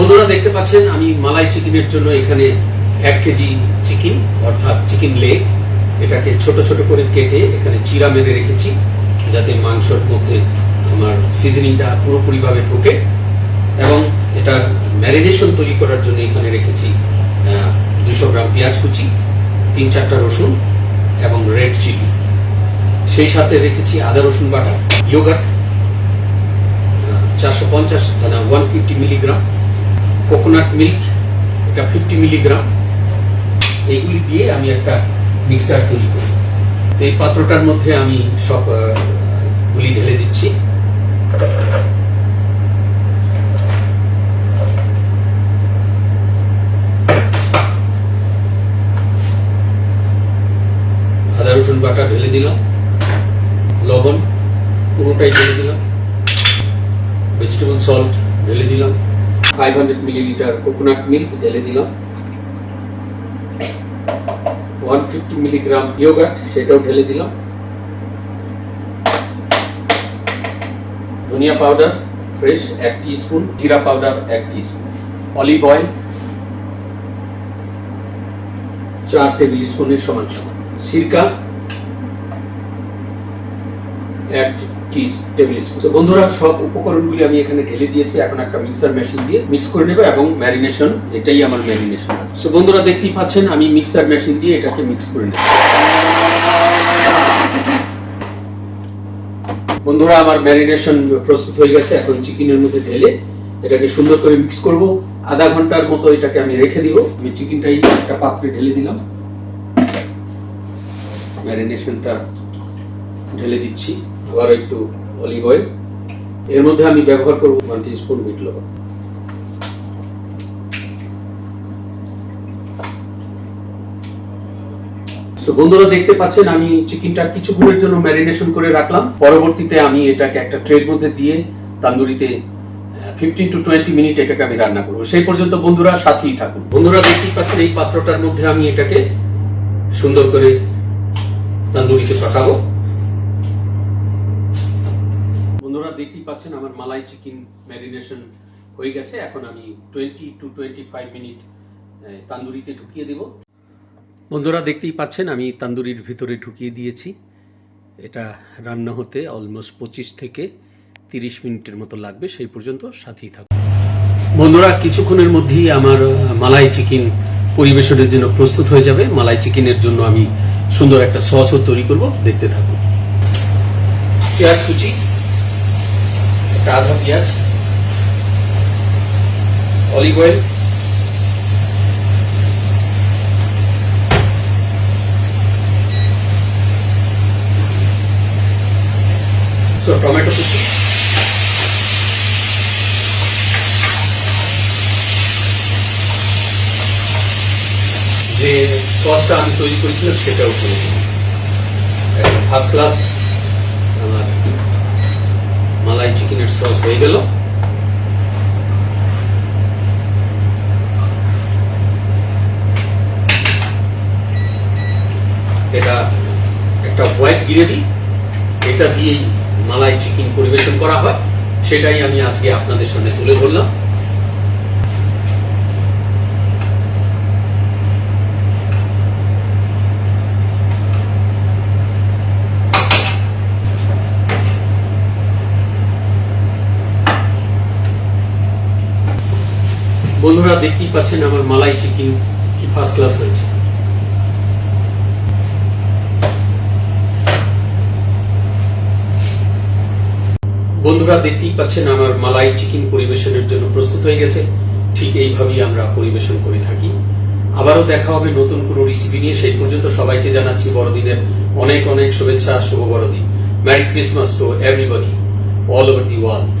বন্ধুরা দেখতে পাচ্ছেন, আমি মালাই চিকেনের জন্য এখানে এক কেজি চিকেন, অর্থাৎ চিকেন লেগ। এটাকে ছোট ছোট করে কেটে এখানে চিরা মেরে রেখেছি, যাতে মাংসর মধ্যে আমার সিজনিংটা পুরোপুরিভাবে ঢোকে। এবং এটা ম্যারিনেশন তৈরি করার জন্য এখানে রেখেছি দুশো গ্রাম পেঁয়াজ কুচি, তিন চারটা রসুন এবং রেড চিলি। সেই সাথে রেখেছি আদা রসুন বাটা ইয়োগাট চারশো পঞ্চাশ one fifty milligram coconut milk এটা ফিফটি মিলিগ্রাম এইগুলি দিয়ে আমি একটা মিক্সার তৈরি করি। তো এই পাত্রটার মধ্যে আমি সব গুলি ঢেলে দিচ্ছি। আদা, রসুন বাটা ঢেলে দিলাম। লবণ পুরোটাই ঢেলে দিলাম। ভেজিটেবল সল্ট ঢেলে দিলাম। Five hundred millilitre coconut milk ঢেলে দিলাম। ওয়ান ফিফটি মিলিগ্রাম ইয়োগাট সেটাও ঢেলে দিলাম। ধনিয়া পাউডার ফ্রেশ এক স্পুন জিরা পাউডার এক স্পুন অলিভ অয়েল চার টেবিল স্পুনের সমান সমান। সিরকা এক বন্ধুরা, সব উপকরণগুলি আমি এখানে ঢেলে দিয়েছি। এখন একটা মিক্সার মেশিন দিয়ে মিক্স করে এবং ম্যারিনেশন এটাই আমার ম্যারিনেশন তো বন্ধুরা পাচ্ছেন, আমি মিক্সার মেশিন দিয়ে এটাকে মিক্স করে বন্ধুরা, আমার ম্যারিনেশন প্রস্তুত হয়ে গেছে। এখন চিকেনের মধ্যে ঢেলে এটাকে সুন্দর করে মিক্স করব। আধা ঘণ্টার মতো এটাকে আমি রেখে দিব। আমি চিকেনটাই একটা পাত্রে ঢেলে দিলাম। ম্যারিনেশনটা ঢেলে দিচ্ছি। আবার একটু অলিভ অয়েল এর মধ্যে আমি ব্যবহার করব ওয়ান স্পুন বিট লবণ। So, বন্ধুরা দেখতে পাচ্ছেন আমি চিকেনটা কিছুক্ষণের জন্য ম্যারিনেশন করে রাখলাম। পরবর্তীতে আমি এটাকে একটা ট্রের মধ্যে দিয়ে তান্দুরিতে ফিফটিন টু টোয়েন্টি মিনিট এটাকে আমি রান্না করব। সেই পর্যন্ত বন্ধুরা সাথেই থাকুন। বন্ধুরা দেখতেই পাচ্ছেন এই পাত্রটার মধ্যে আমি এটাকে সুন্দর করে তান্দুরিতে পাকাবো। দেখতেই পাচ্ছেন আমার মালাই চিকেন ম্যারিনেশন হয়ে গেছে। এখন আমি twenty to twenty five minute তান্দুরিতে ঢুকিয়ে দেব। বন্ধুরা, দেখতেই পাচ্ছেন আমি তান্দুরির ভিতরে ঢুকিয়ে দিয়েছি। এটা রান্না হতে অলমোস্ট পঁচিশ থেকে তিরিশ মিনিটের মতো লাগবে। সেই পর্যন্ত সাথেই থাকুন। বন্ধুরা, কিছুক্ষণের মধ্যেই আমার মালাই চিকেন পরিবেশনের জন্য প্রস্তুত হয়ে যাবে। মালাই চিকেনের জন্য আমি সুন্দর একটা সসও তৈরি করব। দেখতে থাকুন। পেঁয়াজ কুচি। একটা আধা পেঁয়াজ অলিভ অয়েল টমেটো যে সসটা আমি তৈরি করেছিলাম সেটাও করে ফার্স্ট ক্লাস মালাই চিকেনের সস হয়ে গেল। এটা একটা হোয়াইট গ্রেভি এটা দিয়েই মালাই চিকেন পরিবেশন করা হয়। সেটাই আমি আজকে আপনাদের সামনে তুলে ধরলাম। বন্ধুরা দেখতেই পাচ্ছেন আমার মালাই চিকেন কি ফার্স্ট ক্লাস হয়েছে। বন্ধুরা দেখতেই পাচ্ছেন আমার মালাই চিকেন পরিবেশনের জন্য প্রস্তুত হয়ে গেছে। ঠিক এইভাবেই আমরা পরিবেশন করে থাকি। আবারও দেখা হবে নতুন কোনো রেসিপি নিয়ে। সেই পর্যন্ত সবাইকে জানাচ্ছি বড়দিনের অনেক অনেক শুভেচ্ছা শুভ বড়দিন merry Christmas to everybody all over the world